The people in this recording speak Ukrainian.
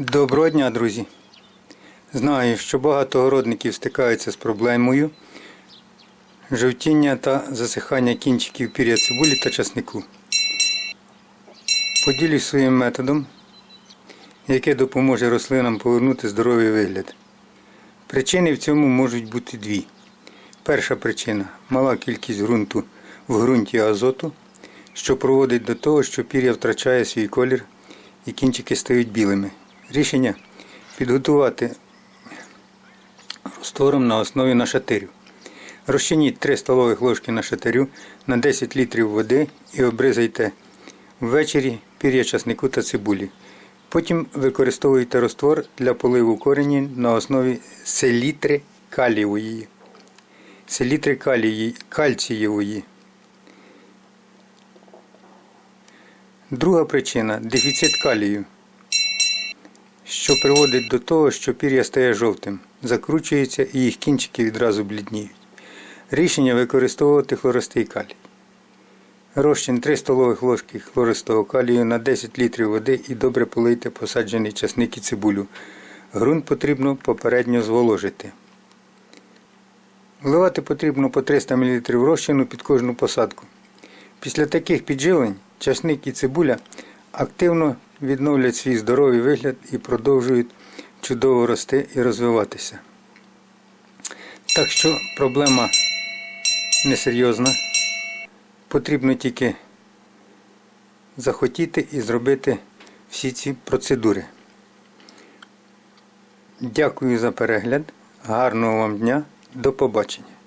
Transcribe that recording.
Доброго дня, друзі! Знаю, що багато городників стикаються з проблемою жовтіння та засихання кінчиків пір'я цибулі та часнику. Поділюсь своїм методом, який допоможе рослинам повернути здоровий вигляд. Причини в цьому можуть бути дві. Перша причина мала кількість ґрунту в ґрунті азоту, що проводить до того, що пір'я втрачає свій колір і кінчики стають білими. Рішення підготувати роствором на основі нашатирю. Розчиніть 3 столових ложки нашатирю на 10 літрів води і обризайте ввечері пір'я часнику та цибулі. Потім використовуйте раствор для поливу корені на основі селітри калієвої. Селітри калії, кальцієвої. Друга причина дефіцит калію що приводить до того, що пір'я стає жовтим, закручується і їх кінчики відразу блідніють. Рішення використовувати хлористий калій. Розчин 3 столових ложки хлористого калію на 10 літрів води і добре полийте посаджений часник і цибулю. Грунт потрібно попередньо зволожити. Вливати потрібно по 300 мл розчину під кожну посадку. Після таких підживлень часник і цибуля активно відновлять свій здоровий вигляд і продовжують чудово рости і розвиватися. Так що проблема несерйозна. Потрібно тільки захотіти і зробити всі ці процедури. Дякую за перегляд. Гарного вам дня. До побачення.